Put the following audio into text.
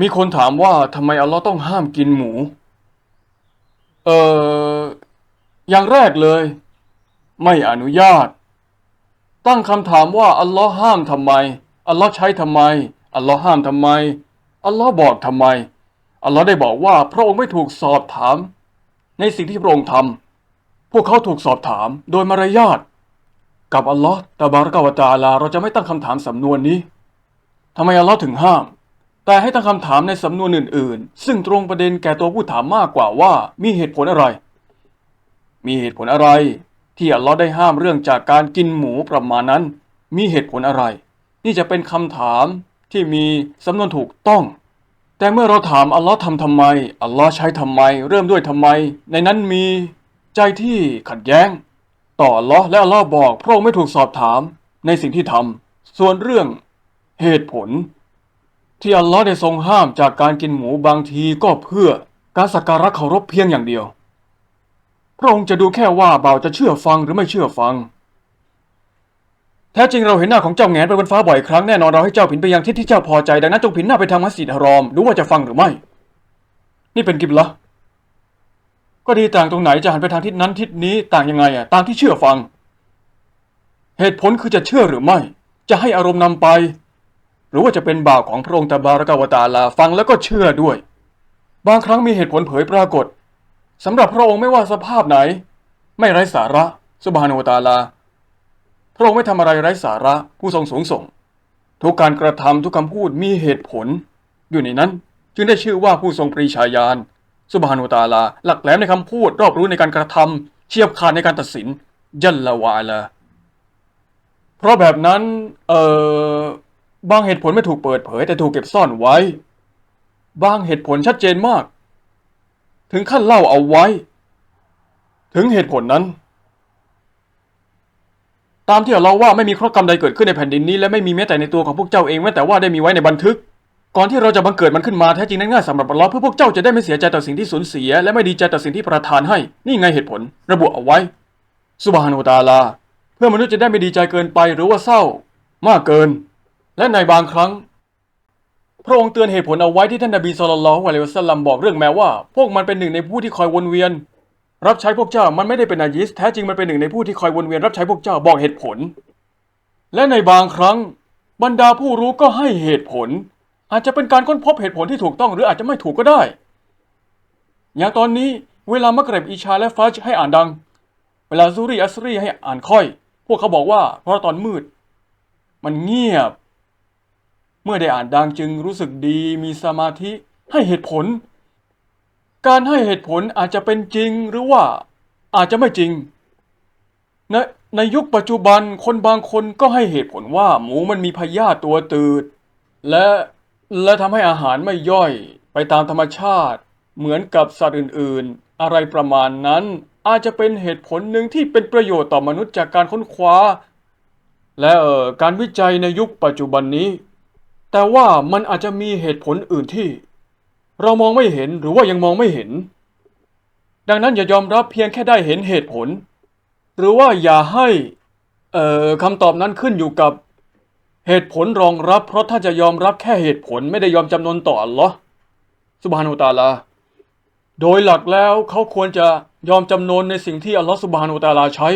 มีคนถามว่าทำไมอัลลอฮ์ต้องห้ามกินหมู เอ่อ อย่างแรกเลย ไม่อนุญาต ตั้งคำถามว่าอัลลอฮ์ห้ามทำไม อัลลอฮ์ใช้ทำไม อัลลอฮ์ห้ามทำไม อัลลอฮ์บอกทำไม อัลลอฮ์ได้บอกว่าพระองค์ไม่ถูกสอบถาม ในสิ่งที่พระองค์ทำพวกเขาถูกสอบถามโดยมารยาท กับอัลลอฮ์ตะบารักะวะตาลา เราจะไม่ตั้งคำถามสำนวนนี้ทำไมอัลลอฮ์ถึงห้าม แต่ให้ตั้งคำถามในสำนวนอื่น ๆ ซึ่งตรงประเด็นแก่ตัวผู้ถามมากกว่าว่ามีเหตุผลอะไร มีเหตุผลอะไร ที่อัลลอฮ์ได้ห้ามเรื่องจากการกินหมูประมาณนั้น มีเหตุผลอะไร นี่จะเป็นคำถามที่มีสำนวนถูกต้อง แต่เมื่อเราถามอัลลอฮ์ทำทำไม อัลลอฮ์ใช้ทำไม เริ่มด้วยทำไม ในนั้นมีใจที่ขัดแย้ง ต่ออัลลอฮ์และอัลลอฮ์บอกพระองค์ไม่ถูกสอบถามในสิ่งที่ทำส่วนเรื่องเหตุผล ที่อัลลอฮ์ได้ทรงห้ามจากการกินหมูบางทีก็เพื่อการสักการะเคารพเพียงอย่างเดียว พระองค์จะดูแค่ว่าบ่าวจะเชื่อฟังหรือไม่เชื่อฟัง แท้จริงเราเห็นหน้าของเจ้าแงนไปบนฟ้าบ่อยครั้งแน่นอนเราให้เจ้าผินไปยังทิศที่เจ้าพอใจดังนั้นจงผินหน้าไปทางมัสยิดฮารอมดูว่าจะฟังหรือไม่ นี่เป็นกิบละก็ดีต่างตรงไหนจะหันไปทางทิศนั้นทิศนี้ต่างยังไงอะตามที่เชื่อฟัง เหตุผลคือจะเชื่อหรือไม่ จะให้อารมณ์นำไป รือว่าจะเป็นบ่าวของพระองค์ตะบารกะวตาลาฟังแล้วก็เชื่อด้วย บางครั้งมีเหตุผลเผยปรากฏสำหรับพระองค์ไม่ว่าสภาพไหน ไม่ไร้สาระสุบานุตาลา พระองค์ไม่ทำอะไรไร้สาระผู้ทรงสูงส่ง ทุกการกระทำทุกคำพูดมีเหตุผล อยู่ในนั้นจึงได้ชื่อว่าผู้ทรงปรีชาญาณสุบานุตาลา หลักแหลมในคำพูดรอบรู้ในการกระทำเฉียบขาดในการตัดสินยัลละวาลาเพราะแบบนั้นเอ่อ บางเหตุผลไม่ถูกเปิดเผยแต่ถูกเก็บซ่อนไว้ บางเหตุผลชัดเจนมาก ถึงขั้นเล่าเอาไว้ ถึงเหตุผลนั้น ตามที่เราว่าไม่มีเคราะห์กรรมใดเกิดขึ้นในแผ่นดินนี้และไม่มีแม้แต่ในตัวของพวกเจ้าเองแม้แต่ว่าได้มีไว้ในบันทึก ก่อนที่เราจะบังเกิดมันขึ้นมาแท้จริงนั้นง่ายสำหรับเลอฮ์เพื่อพวกเจ้าจะได้ไม่เสียใจต่อสิ่งที่สูญเสีย และไม่ดีใจต่อสิ่งที่ประทานให้ นี่ไงเหตุผล ระบุเอาไว้สุบฮานุตาลา เพื่อมนุษย์จะได้ไม่ดีใจเกินไปหรือว่าเศร้ามากเกิน และในบางครั้ง พระองค์เตือนเหตุผลเอาไว้ที่ท่านนบีสุลต่านละฮ์อะลัยวะสัลลัมบอกเรื่องแม้ว่า พวกมันเป็นหนึ่งในผู้ที่คอยวนเวียน รับใช้พวกเจ้ามันไม่ได้เป็นนายิสแท้จริงมันเป็นหนึ่งในผู้ที่คอยวนเวียนรับใช้พวกเจ้าบอกเหตุผล และในบางครั้ง บรรดาผู้รู้ก็ให้เหตุผล อาจจะเป็นการค้นพบเหตุผลที่ถูกต้องหรืออาจจะไม่ถูกก็ได้ อย่างตอนนี้เวลามักเร็บอิชาและฟัจให้อ่านดัง เวลาซูรีอัสรีให้อ่านค่อย พวกเขาบอกว่าเพราะตอนมืด มันเงียบ เมื่อได้อ่านดังจึงรู้สึกดีมีสมาธิให้เหตุผล การให้เหตุผลอาจจะเป็นจริงหรือว่าอาจจะไม่จริงในในยุคปัจจุบันคนบางคนก็ให้เหตุผลว่าหมูมันมีพยาธิตัวตืด และและทำให้อาหารไม่ย่อยไปตามธรรมชาติ เหมือนกับสัตว์อื่นๆ อะไรประมาณนั้น อาจจะเป็นเหตุผลหนึ่งที่เป็นประโยชน์ต่อมนุษย์จากการค้นคว้า และออการวิจัยในยุคปัจจุบันนี้ แต่ว่ามันอาจจะมีเหตุผลอื่นที่ เรามองไม่เห็นหรือว่ายังมองไม่เห็น ดังนั้นอย่ายอมรับเพียงแค่ได้เห็นเหตุผล หรือว่าอย่าให้เอ่อคำตอบนั้นขึ้นอยู่กับเหตุผลรองรับ เพราะถ้าจะยอมรับแค่เหตุผลไม่ได้ยอมจำนนต่ออัลลอฮ์สุบฮานุตาลา โดยหลักแล้วเขาควรจะยอมจำนนในสิ่งที่อัลลอฮ์สุบฮานุตาลาใช้